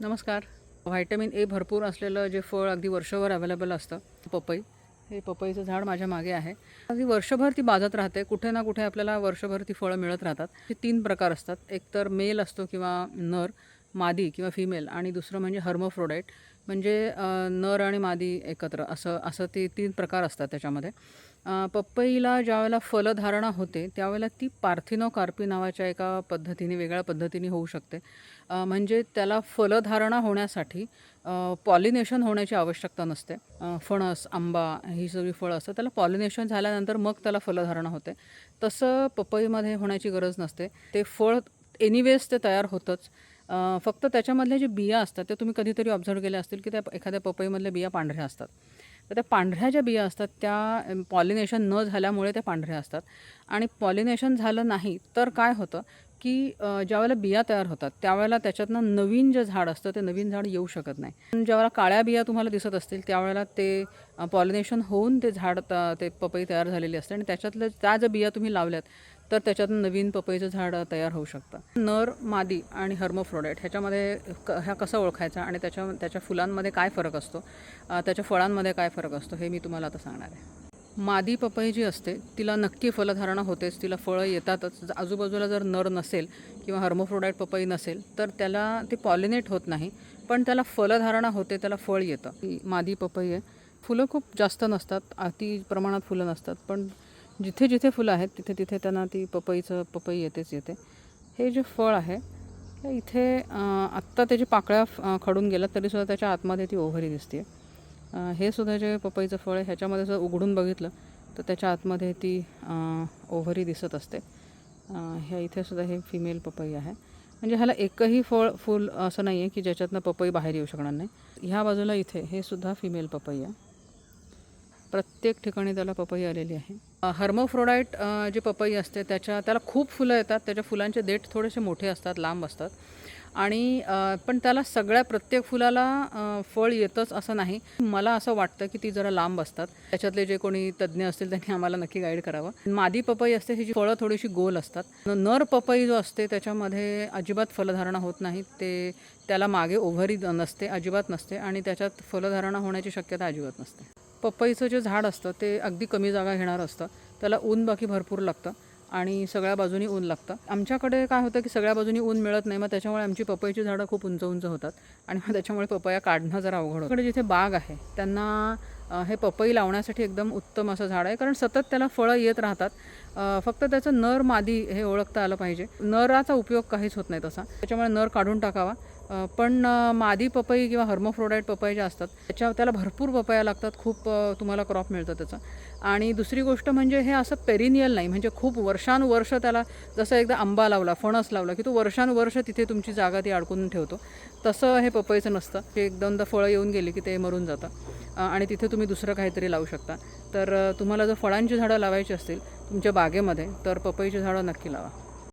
नमस्कार. व्हायटमिन ए भरपूर असलेलं जे फळ अगदी वर्षभर अवेलेबल असतं पपई. हे पपईचं झाड माझ्या मागे आहे. अगदी वर्षभर ती बाजत राहते कुठे ना कुठे आपल्याला वर्षभर ती फळं मिळत राहतात. हे तीन प्रकार असतात. एक तर मेल असतो किंवा नर मादी किंवा फिमेल आणि दुसरं म्हणजे हर्मोफ्रोडाईट. म्हणजे नर आणि मादी एकत्र असं असं ते तीन प्रकार असतात त्याच्यामध्ये. पपईला ज्यावेळेला फलधारणा होते त्यावेळेला ती पार्थिनोकार्पी नावाच्या एका पद्धतीने वेगळ्या पद्धतीने होऊ शकते. म्हणजे त्याला फलधारणा होण्यासाठी पॉलिनेशन होण्याची आवश्यकता नसते. फणस आंबा ही सगळी फळं असतात त्याला पॉलिनेशन झाल्यानंतर मग त्याला फलधारणा होते. तसं पपईमध्ये होण्याची गरज नसते. ते फळ एनिवेज ते तयार होतंच. फक्त त्याच्यामधल्या जे बिया असतात ते तुम्ही कधीतरी ऑब्झर्व केल्या असतील की त्या एखाद्या पपईमधल्या बिया पांढऱ्या असतात. तर त्या पांढऱ्या ज्या बिया असतात त्या पॉलिनेशन न झाल्यामुळे त्या पांढऱ्या असतात. आणि पॉलिनेशन झालं नाही तर काय होतं की ज्यावेळेला बिया तयार होतात त्यावेळेला त्याच्यातनं नवीन जे झाड असतं ते नवीन झाड येऊ शकत नाही. पण ज्यावेळेला काळ्या बिया तुम्हाला दिसत असतील त्यावेळेला ते पॉलिनेशन होऊन ते झाड ते पपई तयार झालेली असते आणि त्याच्यातलं त्या ज्या बिया तुम्ही लावल्यात तर त्याच्यातून नवीन पपईचं झाड तयार होऊ शकतं. नर मादी आणि हर्मोफ्रोडाईट ह्याच्यामध्ये क ह्या कसं ओळखायचा आणि त्याच्या त्याच्या फुलांमध्ये काय फरक असतो? त्याच्या फळांमध्ये काय फरक असतो हे मी तुम्हाला आता सांगणार आहे. मादी पपई जी असते तिला नक्की फलधारणा होतेच तिला फळं येतातच. आजूबाजूला जर नर नसेल किंवा हर्मोफ्रोडाईट पपई नसेल तर त्याला ते पॉलिनेट होत नाही पण त्याला फलधारणा होते त्याला फळ येतं. मादी पपई आहे. फुलं खूप जास्त नसतात अति प्रमाणात फुलं नसतात पण जिथे जिथे फुलं आहेत तिथे तिथे त्यांना ती पपईचं पपई येतेच येते. हे जे फळ आहे इथे आत्ता त्याची पाकळ्या खडून गेल्या तरीसुद्धा त्याच्या आतमध्ये ती ओव्हरी दिसते हे सुद्धा जे पपईचं फळ आहे ह्याच्यामध्ये जर उघडून बघितलं तर त्याच्या आतमध्ये ती ओव्हरी दिसत असते. ह्या इथे सुद्धा हे फिमेल पपई आहे. म्हणजे ह्याला एकही फळ फुल असं नाही आहे की ज्याच्यातनं पपई बाहेर येऊ शकणार नाही. ह्या बाजूला इथे हे सुद्धा फिमेल पपई आहे. प्रत्येक ठिकाणी त्याला पपई आलेली आहे. हर्मोफ्रोडाईट जी पपई असते त्याच्या त्याला खूप फुलं येतात. त्याच्या फुलांचे देठ थोडेसे मोठे असतात लांब असतात. आणि पण त्याला सगळ्या प्रत्येक फुलाला फळ येतंच असं नाही. मला असं वाटतं की ती जरा लांब असतात. त्याच्यातले जे कोणी तज्ज्ञ असतील त्यांनी आम्हाला नक्की गाईड करावं. मादी पपई असते ही जी फळं थोडीशी गोल असतात. नर पपई जो असते त्याच्यामध्ये अजिबात फलधारणा होत नाही. ते त्याला मागे ओव्हरी नसते अजिबात नसते. आणि त्याच्यात फलधारणा होण्याची शक्यता अजिबात नसते. पपईचं जे झाड असतं ते अगदी कमी जागा घेणारं असतं. त्याला ऊन बाकी भरपूर लागतं आणि सगळ्या बाजूनी ऊन लागतं. आमच्याकडे काय होतं की सगळ्या बाजूनी ऊन मिळत नाही मग त्याच्यामुळे आमची पपईची झाडं खूप उंच उंच होतात आणि मग त्याच्यामुळे पपया काढणं जरा अवघड होतं. जिथे बाग आहे त्यांना हे पपई लावण्यासाठी एकदम उत्तम असं झाड आहे. कारण सतत त्याला फळं येत राहतात. फक्त त्याचं नर मादी हे ओळखता आलं पाहिजे. नराचा उपयोग काहीच होत नाही तसा. त्याच्यामुळे नर काढून टाकावा. पण मादी पपई किंवा हर्मोफ्रोडाईट पपई ज्या असतात त्याच्या त्याला भरपूर पपया लागतात खूप तुम्हाला क्रॉप मिळतं त्याचा. आणि दुसरी गोष्ट म्हणजे हे असं पेरिनियल नाही म्हणजे खूप वर्षानुवर्ष त्याला जसं एकदा आंबा लावला फणस लावला की तो वर्षानुवर्ष तिथे तुमची जागा ती अडकून ठेवतो. तसं हे पपईचं नसतं. ते एक दोनदा फळं येऊन गेली की ते मरून जातं. आणि तिथे तुम्ही दुसरं काहीतरी लावू शकता. तर तुम्हाला जर फळांची झाडं लावायची असतील तुमच्या बागेमध्ये तर पपईची झाडं नक्की लावा.